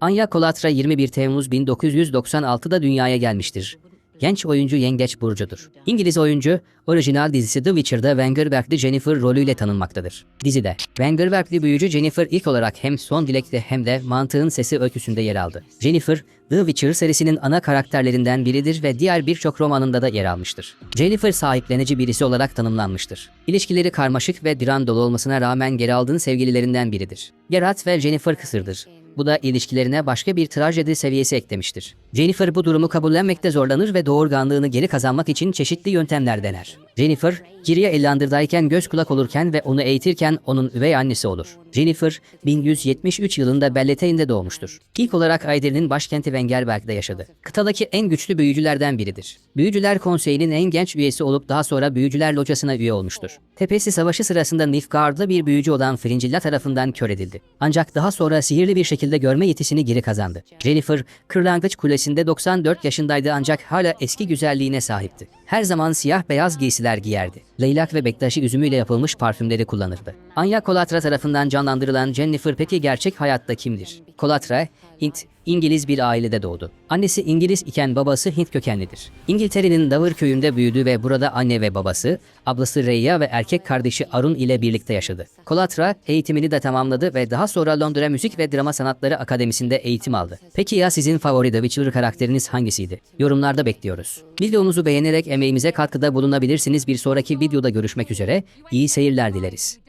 Anya Kolatra 21 Temmuz 1996'da dünyaya gelmiştir. Genç oyuncu Yengeç Burcu'dur. İngiliz oyuncu, orijinal dizisi The Witcher'da Wengerberg'li Jennifer rolüyle tanınmaktadır. Dizide, Wengerberg'li büyücü Jennifer ilk olarak hem Son Dilek'te hem de Mantığın Sesi öyküsünde yer aldı. Jennifer, The Witcher serisinin ana karakterlerinden biridir ve diğer birçok romanında da yer almıştır. Jennifer sahiplenici birisi olarak tanımlanmıştır. İlişkileri karmaşık ve diran dolu olmasına rağmen geri aldığın sevgililerinden biridir. Geralt ve Jennifer kısırdır. Bu da ilişkilerine başka bir trajedi seviyesi eklemiştir. Jennifer bu durumu kabullenmekte zorlanır ve doğurganlığını geri kazanmak için çeşitli yöntemler dener. Jennifer, Kiri'ye Ellandır'dayken göz kulak olurken ve onu eğitirken onun üvey annesi olur. Jennifer, 1173 yılında Belleteyn'de doğmuştur. İlk olarak Ayder'in başkenti Wengerberg'de yaşadı. Kıtadaki en güçlü büyücülerden biridir. Büyücüler Konseyi'nin en genç üyesi olup daha sonra Büyücüler Locası'na üye olmuştur. Tepesi Savaşı sırasında Nilfgaard'lı bir büyücü olan Fringilla tarafından kör edildi. Ancak daha sonra sihirli bir şekilde görme yetisini geri kazandı. Jennifer, Kırlangıç Kulesi'nde 94 yaşındaydı ancak hala eski güzelliğine sahipti. Her zaman siyah beyaz giysiler giyerdi. Leylak ve bektaşi üzümüyle yapılmış parfümleri kullanırdı. Anya Kolatra tarafından canlandırılan Jennifer peki gerçek hayatta kimdir? Kolatra, Hint, İngiliz bir ailede doğdu. Annesi İngiliz iken babası Hint kökenlidir. İngiltere'nin Dover köyünde büyüdü ve burada anne ve babası, ablası Rhea ve erkek kardeşi Arun ile birlikte yaşadı. Kolatra eğitimini de tamamladı ve daha sonra Londra Müzik ve Drama Sanatları Akademisi'nde eğitim aldı. Peki ya sizin favori The Witcher karakteriniz hangisiydi? Yorumlarda bekliyoruz. Videomuzu beğenerek emeğimize katkıda bulunabilirsiniz. Bir sonraki videoda görüşmek üzere. İyi seyirler dileriz.